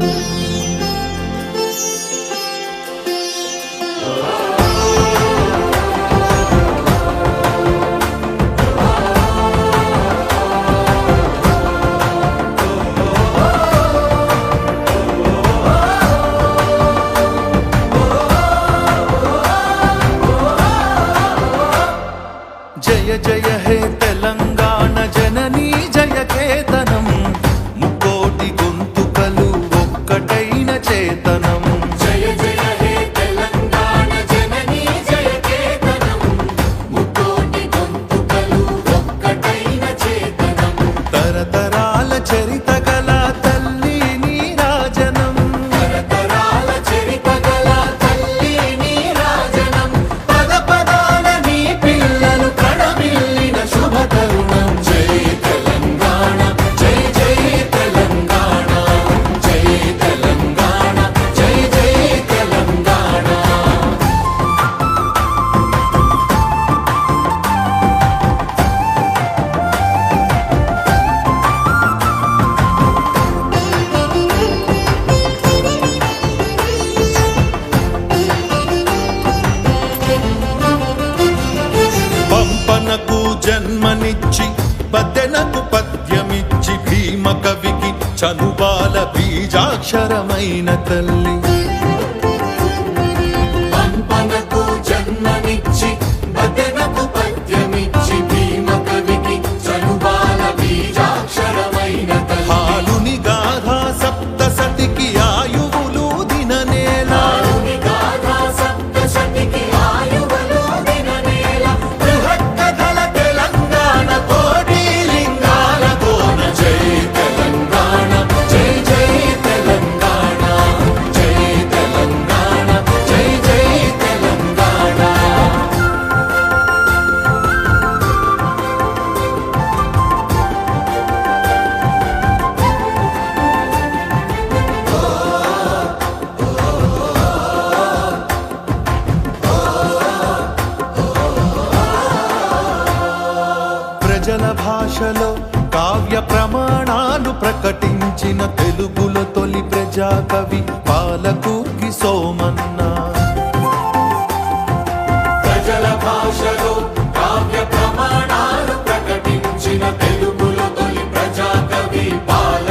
Thank you. చనుబాల బీజాక్షరమైన తల్లి. ప్రజల భాషలో కావ్య ప్రమాణాలు ప్రకటించిన తెలుగుల తొలి ప్రజాకవి పాలకూర్కి సోమన్న. ప్రజల భాషలో కావ్య ప్రమాణాలు ప్రకటించిన తెలుగుల తొలి ప్రజాకవి పాల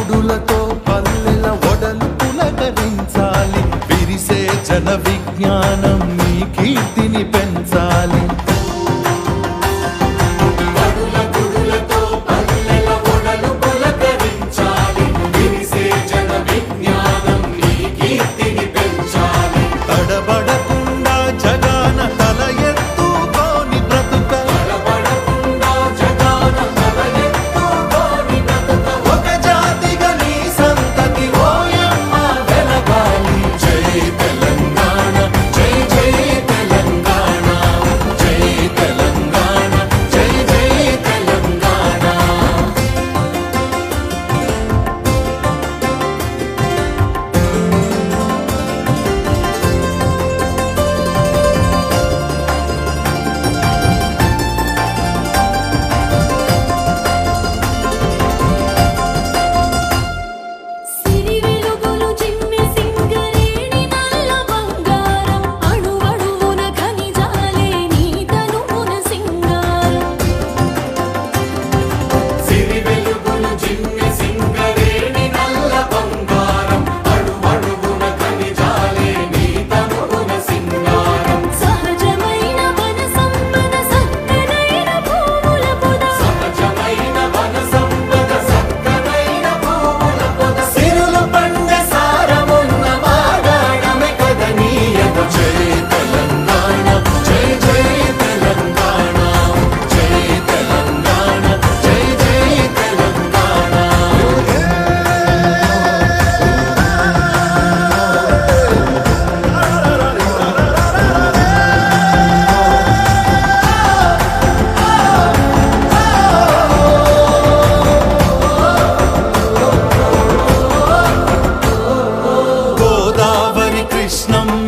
బడుల పల్లెల ఒడలు పులకరించాలి. విరిసే జన విజ్ఞానం నీ కీర్తిని Number.